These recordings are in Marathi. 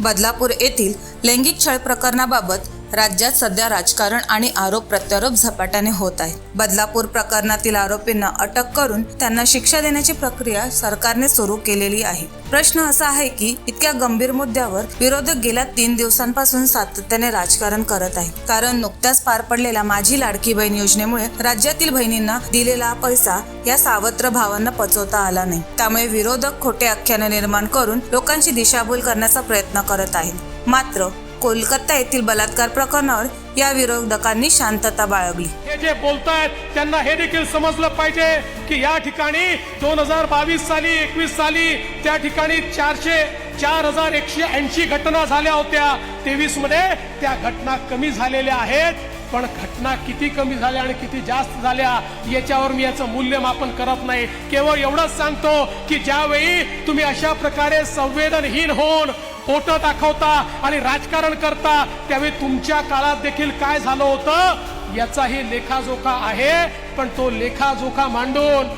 बदलापूर येथील लैंगिक छळ प्रकरणाबाबत राज्यात सध्या राजकारण आणि आरोप प्रत्यारोप झपाट्याने होत आहेत बदलापूर प्रकरणातील आरोपींना अटक करून त्यांना शिक्षा देण्याची प्रक्रिया सरकारने सुरू केलेली आहे. प्रश्न असा आहे की इतक्या गंभीर मुद्द्यावर विरोधक गेल्या तीन दिवसांपासून सातत्याने राजकारण करत आहे. कारण नुकत्याच पार पडलेल्या माझी लाडकी बहीण योजनेमुळे राज्यातील बहिणींना दिलेला पैसा या सावत्र भावांना पचवता आला नाही. त्यामुळे विरोधक खोटे आख्याने निर्माण करून लोकांची दिशाभूल करण्याचा प्रयत्न करत आहेत. मात्र कोलकाता येथील बलात्कार प्रकरणावर या विरोधकांनी शांतता बाळगली. हे जे बोलतायत त्यांना हे देखील समजलं पाहिजे की या ठिकाणी दोन हजार बावीस साली एकवीस साली त्या ठिकाणी चारशे चार हजार एकशे ऐंशी घटना झाल्या होत्या. तेवीसमध्ये त्या घटना कमी झालेल्या आहेत पण घटना किती कमी झाल्या आणि किती जास्त झाल्या याच्यावर मी याचं मूल्यमापन करत नाही. केवळ एवढंच सांगतो की ज्यावेळी तुम्ही अशा प्रकारे संवेदनहीन होऊन बोट दाखवता आणि राजकारण करता त्यावेळी तुमच्या काळात देखील काय झालं होतं? याचाही लेखाजोखा आहे पण तो लेखाजोखा मांडून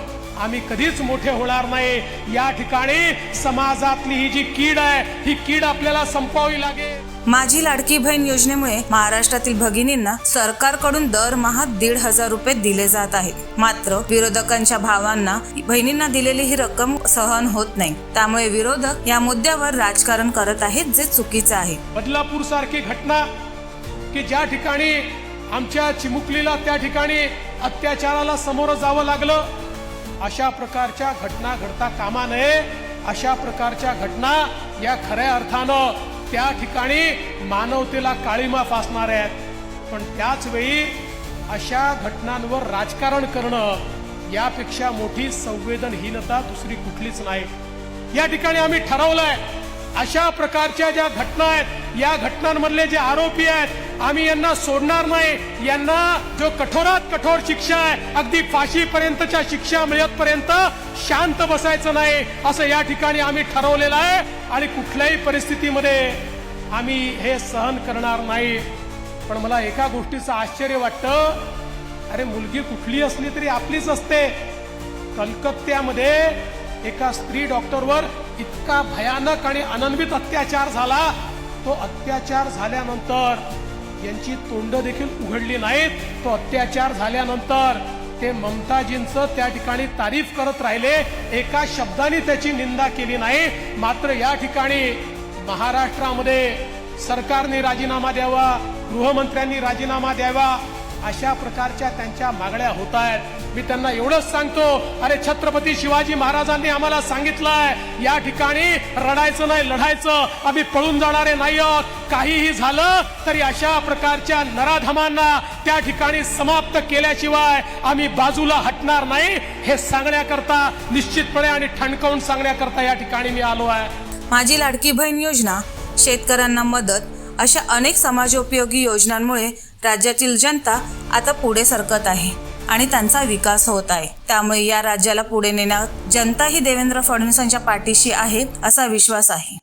आम्ही कधीच मोठे होणार नाही. या ठिकाणी समाजातली ही जी कीड आहे ही कीड आपल्याला संपवावी लागेल. माझी लाडकी बहीण योजनेमुळे महाराष्ट्रातील भगिनींना सरकारकडून दरमहा दीड हजार रुपये दिले जात आहेत. मात्र विरोधकांच्या भावांना बहिणींना दिलेली ही रक्कम सहन होत नाही. त्यामुळे विरोधक या मुद्द्यावर राजकारण करत आहेत जे चुकीचं आहे. बदलापूर सारखी घटना की ज्या ठिकाणी आमच्या चिमुकलीला त्या ठिकाणी अत्याचाराला समोरं जावं लागलं अशा प्रकारच्या घटना घडता कामा नये. अशा प्रकारच्या घटना या खऱ्या अर्थानं त्या ठिकाणी मानवतेला काळीमा फासणार आहेत. पण त्याच वेळी अशा घटनांवर राजकारण करणं यापेक्षा मोठी संवेदनहीनता दुसरी कुठलीच नाही. या ठिकाणी आम्ही ठरवलंय अशा प्रकारच्या ज्या घटना आहेत या घटनांमधले जे आरोपी आहेत आम्ही यांना सोडणार नाही. यांना जो कठोरात कठोर शिक्षा आहे अगदी फाशीपर्यंतच्या शिक्षा मिळतपर्यंत शांत बसायचं नाही असं या ठिकाणी आम्ही ठरवलेलं आहे. आणि कुठल्याही परिस्थितीमध्ये आम्ही हे सहन करणार नाही. पण मला एका गोष्टीचं आश्चर्य वाटतं. अरे मुलगी कुठली असली तरी आपलीच असते. कलकत्त्यामध्ये एका स्त्री डॉक्टरवर इतका भयानक आणि अनन्वित अत्याचार झाला. तो अत्याचार झाल्यानंतर यांची तोंड देखील उघडली नाहीत. तो अत्याचार झाल्यानंतर ते ममताजींचं त्या ठिकाणी तारीफ करत राहिले. एका शब्दाने त्याची निंदा केली नाही. मात्र या ठिकाणी महाराष्ट्रामध्ये सरकारने राजीनामा द्यावा गृहमंत्र्यांनी राजीनामा द्यावा अशा प्रकारच्या त्यांच्या मागण्या होत आहेत. मी त्यांना एवढंच सांगतो अरे छत्रपती शिवाजी महाराजांनी आम्हाला सांगितलंय या ठिकाणी रडायचं नाही लढायचं आम्ही पळून जाणारे नाही आहोत काहीही झालं तरी अशा प्रकारच्या नराधमांना त्या ठिकाणी समाप्त केल्याशिवाय आम्ही बाजूला हटणार नाही हे सांगण्याकरता निश्चितपणे आणि ठणकावून सांगण्याकरता या ठिकाणी मी आलो आहे. माझी लाडकी बहीण योजना शेतकऱ्यांना मदत अशा अनेक समाजोपयोगी योजनांमुळे राज्यातील जनता आता पुढे सरकत आहे आणि त्यांचा विकास होत आहे. त्यामुळे या राज्याला पुढे नेण्यात जनता ही देवेंद्र फडणवीसांच्या पाठीशी आहे असा विश्वास आहे.